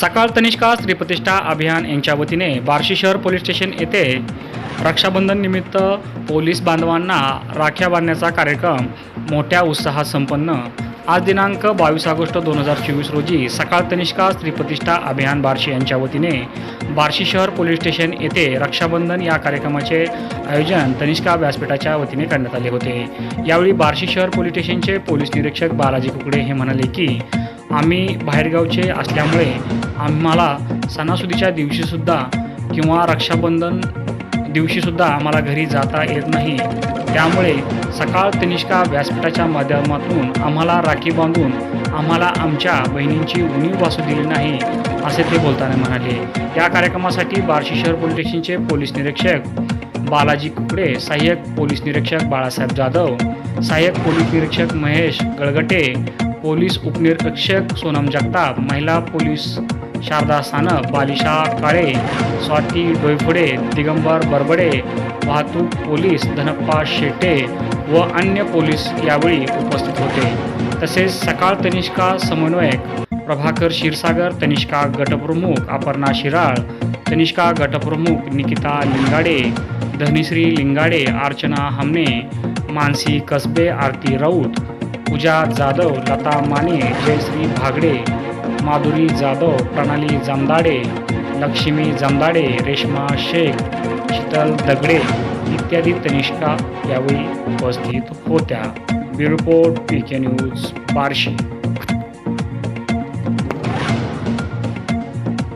सकाळ तनिष्का स्त्रीप्रतिष्ठा अभियान यांच्या वतीने बार्शी शहर पोलीस स्टेशन येथे रक्षाबंधन निमित्त पोलीस बांधवांना राख्या बांधण्याचा कार्यक्रम मोठ्या उत्साहात संपन्न. आज दिनांक बावीस ऑगस्ट दोन हजार चोवीस रोजी सकाळ तनिष्का स्त्रीप्रतिष्ठा अभियान बार्शी यांच्या वतीने बार्शी शहर पोलीस स्टेशन येथे रक्षाबंधन या कार्यक्रमाचे आयोजन तनिष्का व्यासपीठाच्या वतीने करण्यात आले होते. यावेळी बार्शी शहर पोलीस स्टेशनचे पोलीस निरीक्षक बालाजी कुकडे हे म्हणाले की आम्ही बाहेरगावचे असल्यामुळे आम्हाला सणासुदीच्या दिवशीसुद्धा किंवा रक्षाबंधन दिवशीसुद्धा आम्हाला घरी जाता येत नाही. त्यामुळे सकाळ तनिष्का व्यासपीठाच्या माध्यमातून आम्हाला राखी बांधून आम्हाला आमच्या बहिणींची उणीव वासू दिली नाही असे ते बोलताना म्हणाले. या कार्यक्रमासाठी बार्शी शहर पोलीस स्टेशनचे पोलीस निरीक्षक बालाजी कुकडे सहाय्यक पोलीस निरीक्षक बाळासाहेब जाधव सहाय्यक पोलीस निरीक्षक महेश गळगटे पोलीस उपनिरीक्षक सोनम जगताप महिला पोलीस शारदा सानप बालिशा काळे स्वाती डोयफुडे दिगंबर बरबडे वाहतूक पोलीस धनप्पा शेटे व अन्य पोलीस यावेळी उपस्थित होते. तसेच सकाळ तनिष्का समन्वयक प्रभाकर क्षीरसागर तनिष्का गटप्रमुख अपर्णा शिराळ तनिष्का गटप्रमुख निकिता लिंगाडे धनिश्री लिंगाडे अर्चना हमने मानसी कसबे आरती राऊत पूजा जाधव लता माने जयश्री भागडे माधुरी जाधव प्रणाली जमदाडे लक्ष्मी जमदाडे रेश्मा शेख शीतल दगडे इत्यादी तनिष्ठा यावेळी उपस्थित होत्या. Bureau report P K news Barshi